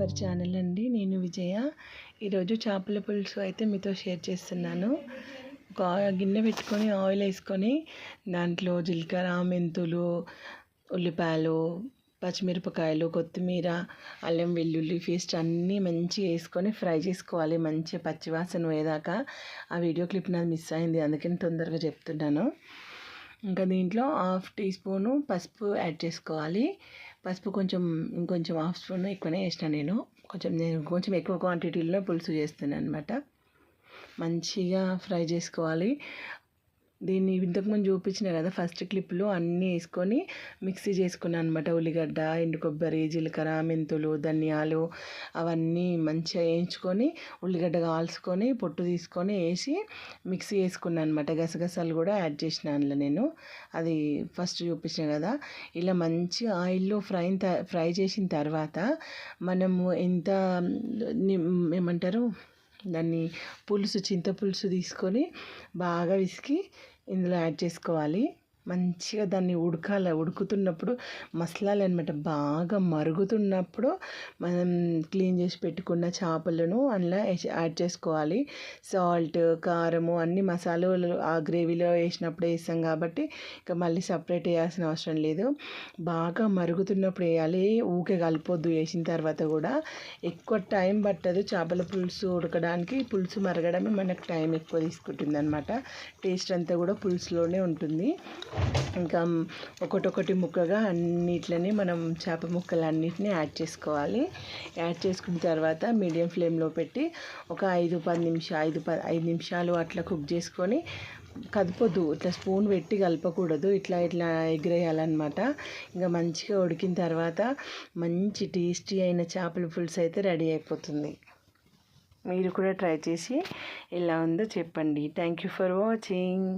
Our channel అండి. నేను విజయ. ఈరోజు చేపల పులుసు అయితే మీతో షేర్ చేస్తున్నాను. ఒక గిన్నె పెట్టుకొని ఆయిల్ వేసుకొని దాంట్లో జీలకర్ర మెంతులు ఉల్లిపాయలు పచ్చిమిరపకాయలు కొత్తిమీర అల్లం వెల్లుల్లి పేస్ట్ అన్నీ మంచిగా వేసుకొని ఫ్రై చేసుకోవాలి. మంచి పచ్చివాసన పోయేదాకా. ఆ వీడియో క్లిప్ నాది మిస్ అయింది. అందుకని తొందరగా చెప్తున్నాను. ఇంకా దీంట్లో హాఫ్ టీ స్పూను పసుపు యాడ్ చేసుకోవాలి. పసుపు కొంచెం ఇంకొంచెం హాఫ్ స్పూన్ ఎక్కువనే వేసిన నేను. కొంచెం నేను కొంచెం ఎక్కువ క్వాంటిటీలో పులుసు చేస్తున్నాను అనమాట మంచిగా ఫ్రై చేసుకోవాలి. దీన్ని ఇంతకుముందు చూపించిన కదా ఫస్ట్ క్లిప్లో అన్నీ వేసుకొని మిక్సీ చేసుకున్నాను అనమాట ఉల్లిగడ్డ ఎండు కొబ్బరి జీలకర్ర మెంతులు ధనియాలు అవన్నీ మంచిగా వేయించుకొని ఉల్లిగడ్డ కాల్చుకొని పొట్టు తీసుకొని వేసి మిక్సీ వేసుకున్నాను అనమాట గసగసాలు కూడా యాడ్ చేసిన అందులో నేను. అది ఫస్ట్ చూపించిన కదా. ఇలా మంచి ఆయిల్లో ఫ్రై ఫ్రై చేసిన తర్వాత మనము ఎంత ఏమంటారు? దాన్ని పులుసు చింతపులుసు తీసుకొని బాగా విసికి ఇందులో యాడ్ చేసుకోవాలి. మంచిగా దాన్ని ఉడకాలి ఉడుకుతున్నప్పుడు మసలాలి అనమాట బాగా మరుగుతున్నప్పుడు మనం క్లీన్ చేసి పెట్టుకున్న చేపలను అందులో యాడ్ చేసుకోవాలి. సాల్ట్ కారము అన్ని మసాలాలు ఆ గ్రేవీలో వేసినప్పుడు వేస్తాం కాబట్టి ఇంకా మళ్ళీ సపరేట్ వేయాల్సిన అవసరం లేదు. బాగా మరుగుతున్నప్పుడు వేయాలి. ఊకే కలిపొద్దు వేసిన తర్వాత కూడా. ఎక్కువ టైం పట్టదు చేపల పులుసు ఉడకడానికి. పులుసు మరగడమే మనకు టైం ఎక్కువ తీసుకుంటుంది అనమాట టేస్ట్ అంతా కూడా పులుసులోనే ఉంటుంది. ఇంకా ఒకటొకటి ముక్కగా అన్నిట్లని మనం చేప ముక్కలు అన్నిటిని యాడ్ చేసుకోవాలి. యాడ్ చేసుకున్న తర్వాత మీడియం ఫ్లేమ్లో పెట్టి ఒక ఐదు పది నిమిషాలు ఐదు పది ఐదు నిమిషాలు అట్లా కుక్ చేసుకొని కదపొద్దు. ఇట్లా స్పూన్ పెట్టి కలపకూడదు. ఇట్లా ఇట్లా ఎగిరేయాలన్నమాట. ఇంకా మంచిగా ఉడికిన తర్వాత మంచి టేస్టీ అయిన చేపల పులుసు అయితే రెడీ అయిపోతుంది. మీరు కూడా ట్రై చేసి ఎలా ఉందో చెప్పండి. Thank you for watching